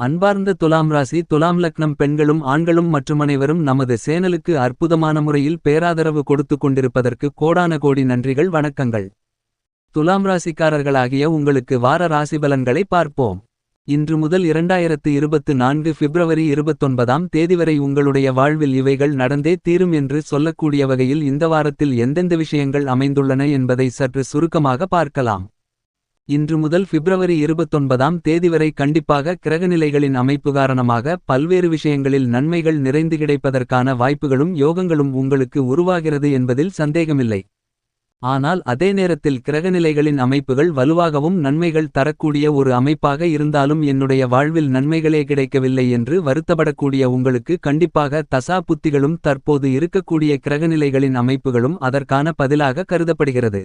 அன்பார்ந்த துலாம் ராசி துலாம் லக்னம் பெண்களும் ஆண்களும் மற்றும் அனைவரும் நமது சேனலுக்கு அற்புதமான முறையில் பேராதரவு கொடுத்து கொண்டிருப்பதற்கு கோடான கோடி நன்றிகள் வணக்கங்கள். துலாம் ராசிக்காரர்களாகிய உங்களுக்கு வார ராசி பலன்களை பார்ப்போம். இன்று முதல் இரண்டாயிரத்து இருபத்து நான்கு பிப்ரவரி இருபத்தொன்பதாம் தேதி வரை உங்களுடைய வாழ்வில் இவைகள் நடந்தே தீரும் என்று சொல்லக்கூடிய வகையில் இந்த வாரத்தில் எந்தெந்த விஷயங்கள் அமைந்துள்ளன என்பதை சற்று சுருக்கமாக பார்க்கலாம். இன்று முதல் பிப்ரவரி இருபத்தொன்பதாம் தேதி வரை கண்டிப்பாக கிரகநிலைகளின் அமைப்பு காரணமாக பல்வேறு விஷயங்களில் நன்மைகள் நிறைந்து கிடைப்பதற்கான வாய்ப்புகளும் யோகங்களும் உங்களுக்கு உருவாகிறது என்பதில் சந்தேகமில்லை. ஆனால் அதே நேரத்தில் கிரகநிலைகளின் அமைப்புகள் வலுவாகவும் நன்மைகள் தரக்கூடிய ஒரு அமைப்பாக இருந்தாலும் என்னுடைய வாழ்வில் நன்மைகளே கிடைக்கவில்லை என்று வருத்தப்படக்கூடிய உங்களுக்கு கண்டிப்பாக தசா புத்திகளும் தற்போது இருக்கக்கூடிய கிரகநிலைகளின் அமைப்புகளும் அதற்கான பதிலாக கருதப்படுகிறது.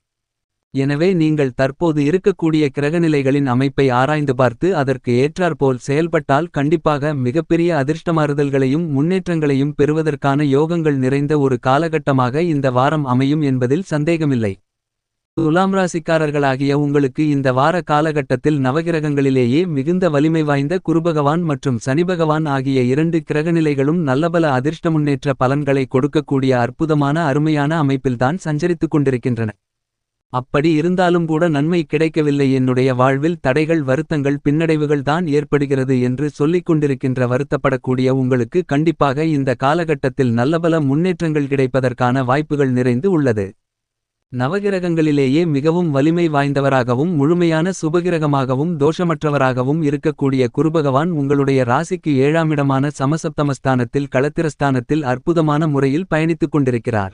எனவே நீங்கள் தற்போது இருக்கக்கூடிய கிரகநிலைகளின் அமைப்பை ஆராய்ந்து பார்த்து அதற்கு ஏற்றாற்போல் செயல்பட்டால் கண்டிப்பாக மிகப்பெரிய அதிர்ஷ்டமாறுதல்களையும் முன்னேற்றங்களையும் பெறுவதற்கான யோகங்கள் நிறைந்த ஒரு காலகட்டமாக இந்த வாரம் அமையும் என்பதில் சந்தேகமில்லை. துலாம் ராசிக்காரர்களாகிய உங்களுக்கு இந்த வார காலகட்டத்தில் நவகிரகங்களிலேயே மிகுந்த வலிமை வாய்ந்த குருபகவான் மற்றும் சனிபகவான் ஆகிய இரண்டு கிரகநிலைகளும் நல்லபல அதிர்ஷ்ட முன்னேற்ற பலன்களை கொடுக்கக்கூடிய அற்புதமான அருமையான அமைப்பில்தான் சஞ்சரித்துக் கொண்டிருக்கின்றன. அப்படி இருந்தாலும் கூட நன்மை கிடைக்கவில்லை. என்னுடைய வாழ்வில் தடைகள் வருத்தங்கள் பின்னடைவுகள் தான் ஏற்படுகிறது என்று சொல்லிக் கொண்டிருக்கின்ற வருத்தப்படக்கூடிய உங்களுக்கு கண்டிப்பாக இந்த காலகட்டத்தில் நல்லபல முன்னேற்றங்கள் கிடைப்பதற்கான வாய்ப்புகள் நிறைந்து உள்ளது. நவகிரகங்களிலேயே மிகவும் வலிமை வாய்ந்தவராகவும் முழுமையான சுபகிரகமாகவும் தோஷமற்றவராகவும் இருக்கக்கூடிய குருபகவான் உங்களுடைய ராசிக்கு ஏழாமிடமான சமசப்தமஸ்தானத்தில் களத்திரஸ்தானத்தில் அற்புதமான முறையில் பயணித்துக் கொண்டிருக்கிறார்.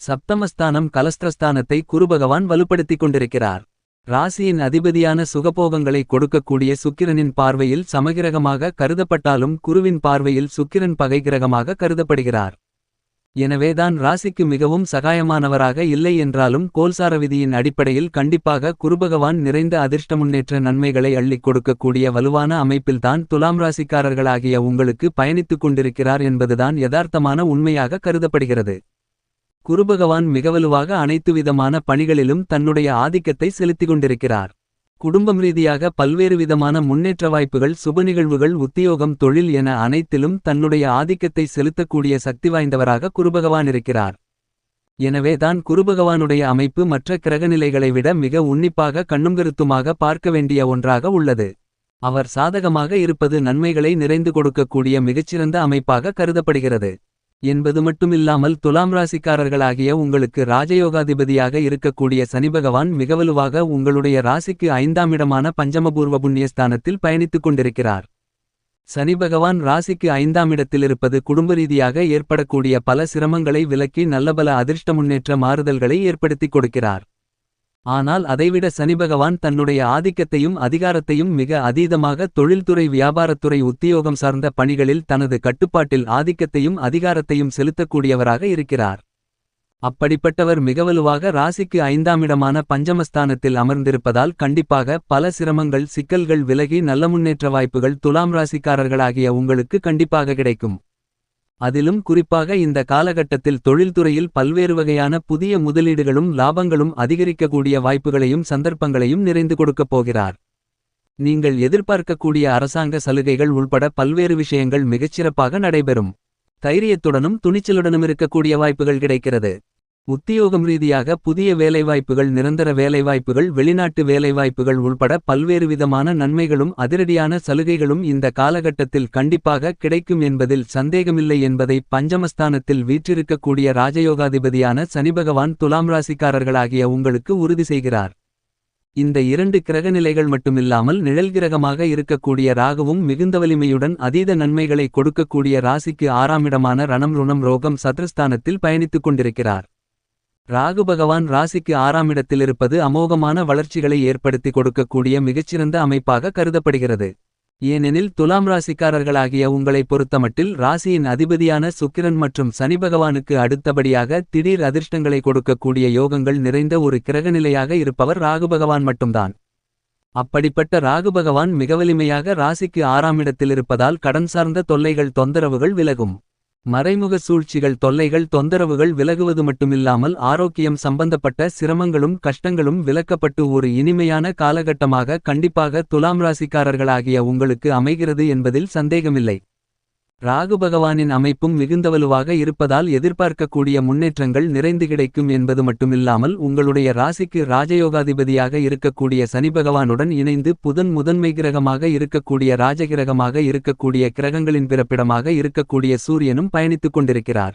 சப்தமஸ்தானம் கலஸ்திரஸ்தானத்தை குருபகவான் வலுப்படுத்திக் கொண்டிருக்கிறார். ராசியின் அதிபதியான சுகபோகங்களை கொடுக்கக்கூடிய சுக்கிரனின் பார்வையில் சமகிரகமாக கருதப்பட்டாலும் குருவின் பார்வையில் சுக்கிரன் பகைகிரகமாக கருதப்படுகிறார். எனவேதான் ராசிக்கு மிகவும் சகாயமானவராக இல்லை என்றாலும் கோல்சார விதியின் அடிப்படையில் கண்டிப்பாக குருபகவான் நிறைந்த அதிர்ஷ்ட முன்னேற்ற நன்மைகளை அள்ளிக் கொடுக்கக்கூடிய வலுவான அமைப்பில்தான் துலாம் ராசிக்காரர்களாகிய உங்களுக்கு பயணித்துக் கொண்டிருக்கிறார் என்பதுதான் யதார்த்தமான உண்மையாக கருதப்படுகிறது. குருபகவான் மிகவலுவாக அனைத்து விதமான பணிகளிலும் தன்னுடைய ஆதிக்கத்தை செலுத்திக் கொண்டிருக்கிறார் குடும்பம் ரீதியாக பல்வேறு விதமான முன்னேற்ற வாய்ப்புகள் சுப நிகழ்வுகள் உத்தியோகம் தொழில் என அனைத்திலும் தன்னுடைய ஆதிக்கத்தை செலுத்தக்கூடிய சக்தி வாய்ந்தவராக குருபகவான் இருக்கிறார். எனவே தான் குருபகவானுடைய அமைப்பு மற்ற கிரகநிலைகளை விட மிக உன்னிப்பாக கண்ணுங்கருத்துமாக பார்க்க வேண்டிய ஒன்றாக உள்ளது. அவர் சாதகமாக இருப்பது நன்மைகளை நிறைந்து கொடுக்கக்கூடிய மிகச்சிறந்த அமைப்பாக கருதப்படுகிறது. என்பது மட்டுமில்லாமல் துலாம் ராசிக்காரர்களாகிய உங்களுக்கு ராஜயோகாதிபதியாக இருக்கக்கூடிய சனிபகவான் மிகவலுவாக உங்களுடைய ராசிக்கு ஐந்தாம் இடமான பஞ்சமபூர்வ புண்ணியஸ்தானத்தில் பயணித்துக் கொண்டிருக்கிறார். சனிபகவான் ராசிக்கு ஐந்தாமிடத்தில் இருப்பது குடும்ப ரீதியாக ஏற்படக்கூடிய பல சிரமங்களை விலக்கி நல்லபல அதிர்ஷ்ட முன்னேற்ற மாறுதல்களை ஏற்படுத்திக் கொடுக்கிறார். ஆனால் அதைவிட சனிபகவான் தன்னுடைய ஆதிக்கத்தையும் அதிகாரத்தையும் மிக அதீதமாக தொழில்துறை வியாபாரத்துறை உத்தியோகம் சார்ந்த பணிகளில் தனது கட்டுப்பாட்டில் ஆதிக்கத்தையும் அதிகாரத்தையும் செலுத்தக்கூடியவராக இருக்கிறார். அப்படிப்பட்டவர் மிகவலுவாக ராசிக்கு ஐந்தாமிடமான பஞ்சமஸ்தானத்தில் அமர்ந்திருப்பதால் கண்டிப்பாக பல சிரமங்கள் சிக்கல்கள் விலகி நல்ல முன்னேற்ற வாய்ப்புகள் துலாம் ராசிக்காரர்களாகிய உங்களுக்கு கண்டிப்பாக கிடைக்கும். அதிலும் குறிப்பாக இந்த காலகட்டத்தில் தொழில்துறையில் பல்வேறு வகையான புதிய முதலீடுகளும் லாபங்களும் அதிகரிக்கக்கூடிய வாய்ப்புகளையும் சந்தர்ப்பங்களையும் நிறைந்து கொடுக்கப் போகிறார். நீங்கள் எதிர்பார்க்கக்கூடிய அரசாங்க சலுகைகள் உள்பட பல்வேறு விஷயங்கள் மிகச்சிறப்பாக நடைபெறும். தைரியத்துடனும் துணிச்சலுடனும் இருக்கக்கூடிய வாய்ப்புகள் கிடைக்கிறது. உத்தியோகம் ரீதியாக புதிய வேலைவாய்ப்புகள் நிரந்தர வேலைவாய்ப்புகள் வெளிநாட்டு வேலைவாய்ப்புகள் உள்பட பல்வேறு விதமான நன்மைகளும் அதிரடியான சலுகைகளும் இந்த காலகட்டத்தில் கண்டிப்பாக கிடைக்கும் என்பதில் சந்தேகமில்லை என்பதை பஞ்சமஸ்தானத்தில் வீற்றிருக்கக்கூடிய ராஜயோகாதிபதியான சனிபகவான் துலாம் ராசிக்காரர்களாகிய உங்களுக்கு உறுதி செய்கிறார். இந்த இரண்டு கிரகநிலைகள் மட்டுமில்லாமல் நிழல் கிரகமாக இருக்கக்கூடிய ராகுவும் மிகுந்த வலிமையுடன் அதீத நன்மைகளை கொடுக்கக்கூடிய ராசிக்கு ஆறாமிடமான ரணம் ருணம் ரோகம் சத்ரஸ்தானத்தில் பயணித்துக் கொண்டிருக்கிறார். ராகு பகவான் ராசிக்கு ஆறாம் இடத்திலிருப்பது அமோகமான வளர்ச்சிகளை ஏற்படுத்தி கொடுக்கக்கூடிய மிகச்சிறந்த அமைப்பாக கருதப்படுகிறது. ஏனெனில் துலாம் ராசிக்காரர்களாகிய உங்களை பொறுத்தமட்டில் ராசியின் அதிபதியான சுக்கிரன் மற்றும் சனி பகவானுக்கு அடுத்தபடியாக திடீர் அதிர்ஷ்டங்களை கொடுக்கக்கூடிய யோகங்கள் நிறைந்த ஒரு கிரகநிலையாக இருப்பவர் ராகு பகவான் மட்டும்தான். அப்படிப்பட்ட ராகு பகவான் மிக வலிமையாக ராசிக்கு ஆறாம் இடத்திலிருப்பதால் கடன் சார்ந்த தொல்லைகள் தொந்தரவுகள் விலகும். மறைமுக சூழ்ச்சிகள் தொல்லைகள் தொந்தரவுகள் விலகுவது மட்டுமில்லாமல் ஆரோக்கியம் சம்பந்தப்பட்ட சிரமங்களும் கஷ்டங்களும் விலக்கப்பட்டு ஒரு இனிமையான காலகட்டமாக கண்டிப்பாக துலாம் ராசிக்காரர்களாகிய உங்களுக்கு அமைகிறது என்பதில் சந்தேகமில்லை. ராகு பகவானின் அமைப்பும் மிகுந்தவலுவாக இருப்பதால் எதிர்பார்க்கக்கூடிய முன்னேற்றங்கள் நிறைந்து கிடைக்கும் என்பது மட்டுமில்லாமல் உங்களுடைய ராசிக்கு ராஜயோகாதிபதியாக இருக்கக்கூடிய சனி பகவானுடன் இணைந்து புதன் முதன்மை கிரகமாக இருக்கக்கூடிய ராஜகிரகமாக இருக்கக்கூடிய கிரகங்களின் பிறப்பிடமாக இருக்கக்கூடிய சூரியனும் பயணித்துக் கொண்டிருக்கிறார்.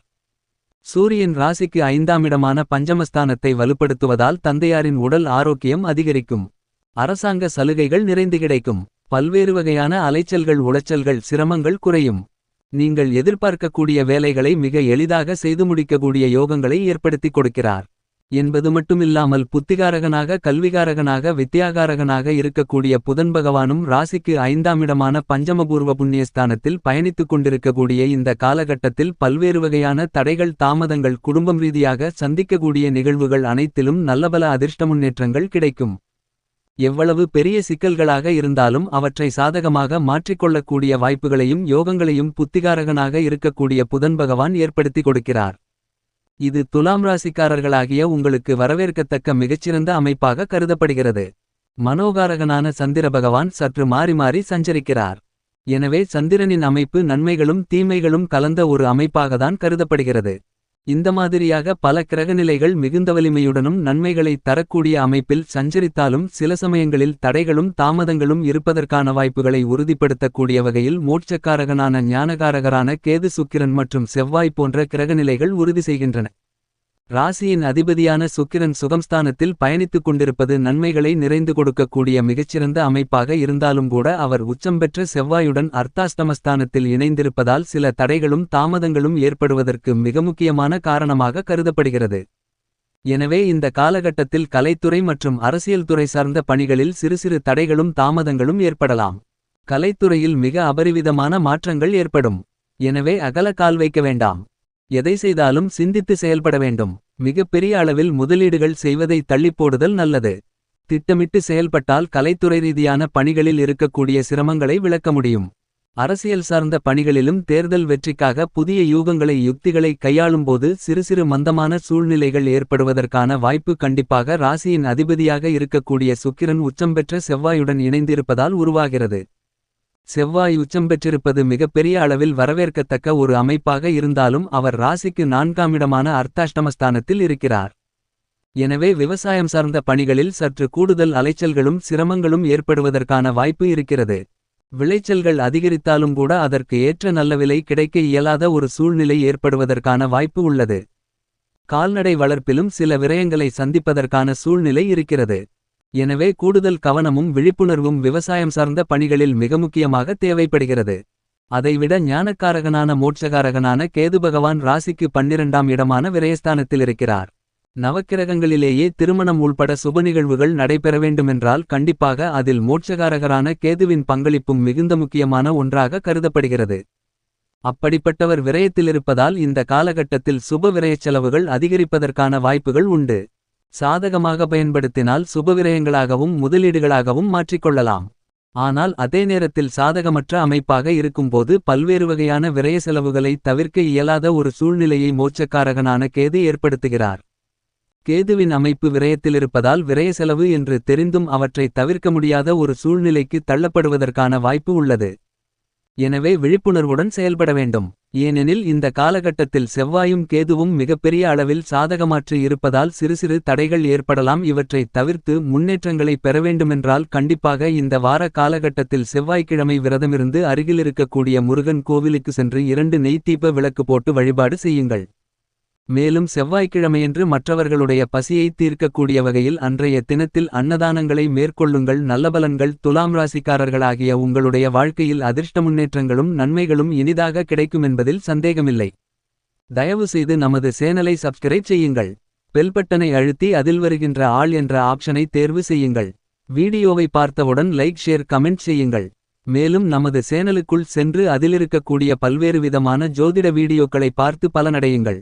சூரியன் ராசிக்கு ஐந்தாம் இடமான பஞ்சமஸ்தானத்தை வலுப்படுத்துவதால் தந்தையாரின் உடல் ஆரோக்கியம் அதிகரிக்கும். அரசாங்க சலுகைகள் நிறைந்து கிடைக்கும். பல்வேறு வகையான அலைச்சல்கள் உளைச்சல்கள் சிரமங்கள் குறையும். நீங்கள் எதிர்பார்க்கக்கூடிய வேலைகளை மிக எளிதாக செய்து முடிக்கக்கூடிய யோகங்களை ஏற்படுத்திக் கொடுக்கிறார். என்பது மட்டுமில்லாமல் புத்திகாரகனாக கல்விகாரகனாக வித்தியாகாரகனாக இருக்கக்கூடிய புதன் பகவானும் ராசிக்கு ஐந்தாம் இடமான பஞ்சமபூர்வ புண்ணியஸ்தானத்தில் பயணித்துக் கொண்டிருக்கக்கூடிய இந்த காலகட்டத்தில் பல்வேறு வகையான தடைகள் தாமதங்கள் குடும்பம் ரீதியாக சந்திக்கக்கூடிய நிகழ்வுகள் அனைத்திலும் நல்லபல அதிர்ஷ்ட முன்னேற்றங்கள் கிடைக்கும். எவ்வளவு பெரிய சிக்கல்களாக இருந்தாலும் அவற்றை சாதகமாக மாற்றிக்கொள்ளக்கூடிய வாய்ப்புகளையும் யோகங்களையும் புத்திகாரகனாக இருக்கக்கூடிய புதன் பகவான் ஏற்படுத்தி கொடுக்கிறார். இது துலாம் ராசிக்காரர்களாகிய உங்களுக்கு வரவேற்கத்தக்க மிகச்சிறந்த அமைப்பாக கருதப்படுகிறது. மனோகாரகனான சந்திர பகவான் சற்று மாறி மாறி சஞ்சரிக்கிறார். எனவே சந்திரனின் அமைப்பு நன்மைகளும் தீமைகளும் கலந்த ஒரு அமைப்பாகத்தான் கருதப்படுகிறது. இந்த மாதிரியாக பல கிரகநிலைகள் மிகுந்த வலிமையுடனும் நன்மைகளை தரக்கூடிய அமைப்பில் சஞ்சரித்தாலும் சில சமயங்களில் தடைகளும் தாமதங்களும் இருப்பதற்கான வாய்ப்புகளை உறுதிப்படுத்தக்கூடிய வகையில் மோட்சக்காரகனான ஞானகாரகரான கேது சுக்கிரன் மற்றும் செவ்வாய் போன்ற கிரகநிலைகள் உறுதி செய்கின்றன. ராசியின் அதிபதியான சுக்கிரன் சுகம்ஸ்தானத்தில் பயணித்துக் கொண்டிருப்பது நன்மைகளை நிறைந்து கொடுக்கக்கூடிய மிகச்சிறந்த அமைப்பாக இருந்தாலும் கூட அவர் உச்சம் பெற்ற செவ்வாயுடன் அர்த்தாஷ்டமஸ்தானத்தில் இணைந்திருப்பதால் சில தடைகளும் தாமதங்களும் ஏற்படுவதற்கு மிக முக்கியமான காரணமாக கருதப்படுகிறது. எனவே இந்த காலகட்டத்தில் கலைத்துறை மற்றும் அரசியல் துறை சார்ந்த பணிகளில் சிறு சிறு தடைகளும் தாமதங்களும் ஏற்படலாம். கலைத்துறையில் மிக அபரிவிதமான மாற்றங்கள் ஏற்படும். எனவே அகல கால் வைக்க வேண்டாம். எதை செய்தாலும் சிந்தித்து செயல்பட வேண்டும். மிகப்பெரிய அளவில் முதலீடுகள் செய்வதை தள்ளிப்போடுதல் நல்லது. திட்டமிட்டு செயல்பட்டால் கலைத்துறை ரீதியான பணிகளில் இருக்கக்கூடிய சிரமங்களை விளக்க முடியும். அரசியல் சார்ந்த பணிகளிலும் தேர்தல் வெற்றிக்காக புதிய யூகங்களை யுக்திகளை கையாளும்போது சிறு சிறு மந்தமான சூழ்நிலைகள் ஏற்படுவதற்கான வாய்ப்பு கண்டிப்பாக ராசியின் அதிபதியாக இருக்கக்கூடிய சுக்கிரன் உச்சம் பெற்ற செவ்வாயுடன் இணைந்திருப்பதால் உருவாகிறது. செவ்வாய் உச்சம் பெற்றிருப்பது மிகப்பெரிய அளவில் வரவேற்கத்தக்க ஒரு அமைப்பாக இருந்தாலும் அவர் ராசிக்கு நான்காம் இடமான அர்த்தாஷ்டமஸ்தானத்தில் இருக்கிறார். எனவே விவசாயம் சார்ந்த பணிகளில் சற்று கூடுதல் அலைச்சல்களும் சிரமங்களும் ஏற்படுவதற்கான வாய்ப்பு இருக்கிறது. விளைச்சல்கள் அதிகரித்தாலும் கூட அதற்கு ஏற்ற நல்ல விலை கிடைக்க இயலாத ஒரு சூழ்நிலை ஏற்படுவதற்கான வாய்ப்பு உள்ளது. கால்நடை வளர்ப்பிலும் சில விரயங்களை சந்திப்பதற்கான சூழ்நிலை இருக்கிறது. எனவே கூடுதல் கவனமும் விழிப்புணர்வும் விவசாயம் சார்ந்த பணிகளில் மிக முக்கியமாக தேவைப்படுகிறது. அதைவிட ஞானக்காரகனான மோட்சகாரகனான கேது பகவான் ராசிக்கு பன்னிரண்டாம் இடமான விரயஸ்தானத்தில் இருக்கிறார். நவக்கிரகங்களிலேயே திருமணம் உள்பட சுப நிகழ்வுகள் நடைபெற வேண்டுமென்றால் கண்டிப்பாக அதில் மோட்சகாரகரான கேதுவின் பங்களிப்பும் மிகுந்த முக்கியமான ஒன்றாக கருதப்படுகிறது. அப்படிப்பட்டவர் விரயத்திலிருப்பதால் இந்த காலகட்டத்தில் சுப விரயச் செலவுகள் அதிகரிப்பதற்கான வாய்ப்புகள் உண்டு. சாதகமாக பயன்படுத்தினால் சுபவிரயங்களாகவும் முதலீடுகளாகவும் மாற்றிக்கொள்ளலாம். ஆனால் அதே நேரத்தில் சாதகமற்ற அமைப்பாக இருக்கும்போது பல்வேறு வகையான விரய செலவுகளை தவிர்க்க இயலாத ஒரு சூழ்நிலையை மோட்சக்காரகனான கேது ஏற்படுத்துகிறார். கேதுவின் அமைப்பு விரயத்திலிருப்பதால் விரய செலவு என்று தெரிந்தும் அவற்றை தவிர்க்க முடியாத ஒரு சூழ்நிலைக்கு தள்ளப்படுவதற்கான வாய்ப்பு உள்ளது. எனவே விழிப்புணர்வுடன் செயல்பட வேண்டும். ஏனெனில் இந்த காலகட்டத்தில் செவ்வாயும் கேதுவும் மிகப்பெரிய அளவில் சாதகமாற்று இருப்பதால் சிறு சிறு தடைகள் ஏற்படலாம். இவற்றை தவிர்த்து முன்னேற்றங்களை பெற வேண்டுமென்றால் கண்டிப்பாக இந்த வார காலகட்டத்தில் செவ்வாய்க்கிழமை விரதமிருந்து அருகிலிருக்கக்கூடிய முருகன் கோவிலுக்கு சென்று இரண்டு நெய்த்தீப விளக்கு போட்டு வழிபாடு செய்யுங்கள். மேலும் செவ்வாய்க்கிழமையன்று மற்றவர்களுடைய பசியை தீர்க்கக்கூடிய வகையில் அன்றைய தினத்தில் அன்னதானங்களை மேற்கொள்ளுங்கள். நல்லபலன்கள் துலாம் ராசிக்காரர்களாகிய உங்களுடைய வாழ்க்கையில் அதிர்ஷ்ட முன்னேற்றங்களும் நன்மைகளும் இனிதாக கிடைக்கும் என்பதில் சந்தேகமில்லை. தயவு செய்து நமது சேனலை சப்ஸ்கிரைப் செய்யுங்கள். பெல்பட்டனை அழுத்தி அதில் வருகின்ற ஆள் என்ற ஆப்ஷனை தேர்வு செய்யுங்கள். வீடியோவை பார்த்தவுடன் லைக் ஷேர் கமெண்ட் செய்யுங்கள். மேலும் நமது சேனலுக்குள் சென்று அதிலிருக்கக்கூடிய பல்வேறு விதமான ஜோதிட வீடியோக்களை பார்த்து பலனடையுங்கள்.